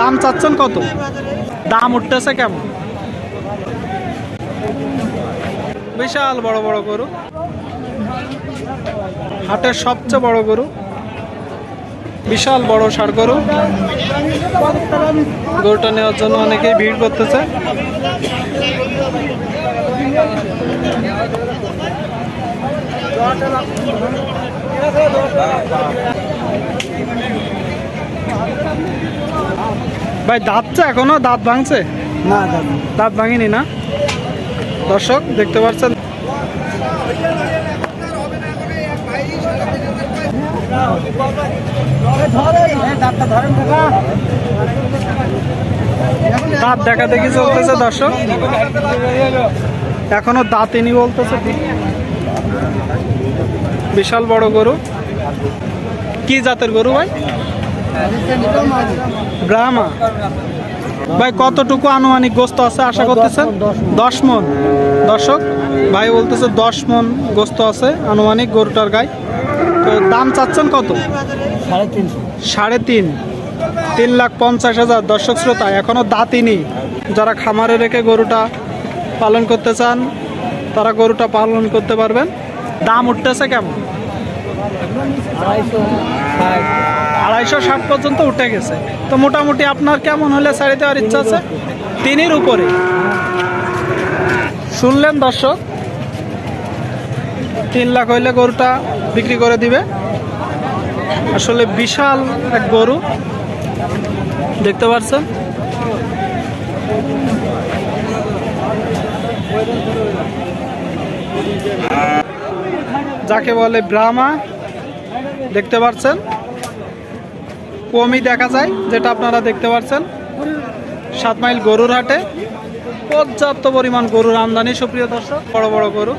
দাম চাচ্ছেন কত? দাম উঠতেছে কেমন? বিশাল বড় বড় গরু। হাটের সবচেয়ে বড় গরু। বিশাল বড় সার গরু। গরুটা নেওয়ার জন্য অনেকেই ভিড় করতেছে। ভাই দাঁতছে এখনও দাঁত ভাঙছে? না দাঁত ভাঙিনি। না? দর্শক দেখতে পাচ্ছেন। দাঁত দেখা দেখি চলতেছে দর্শক। এখনও দাঁতিনি বলতেছে। বিশাল বড় গরু। কি জাতের গরু ভাই? ব্রাহ্মা ভাই কতটুকু আনুমানিক গোস্ত আছে আশা করতেছেন? দশ মন দর্শক ভাই বলতেছে দশ মন গোস্ত আছে আনুমানিক গরুটার গায়ে। তো দাম চাচ্ছেন কত? সাড়ে তিনশো। সাড়ে তিন। তিন লাখ পঞ্চাশ হাজার। দর্শক শ্রোতা এখনও দাঁতিনি যারা খামারে রেখে গরুটা পালন করতে চান তারা গরুটা পালন করতে পারবেন। দাম উঠতেছে কেমন? আড়াইশো ষাট পর্যন্ত উঠে গেছে। তো মোটামুটি আপনার কেমন হলে ছাড়ি দেওয়ার ইচ্ছা আছে? তিনের উপরে। শুনলেন দর্শক? তিন লাখ হইলে গরুটা বিক্রি করে দিবে। আসলে বিশাল এক গরু। দেখতে পাচ্ছেন যাকে বলে ব্রাহ্মা, দেখতে পাচ্ছেন কমই দেখা যায়, যেটা আপনারা দেখতে পাচ্ছেন সাত মাইল গরুর হাটে। পর্যাপ্ত পরিমাণ গরুর আমদানি, সুপ্রিয় দর্শক। বড় বড় গরু।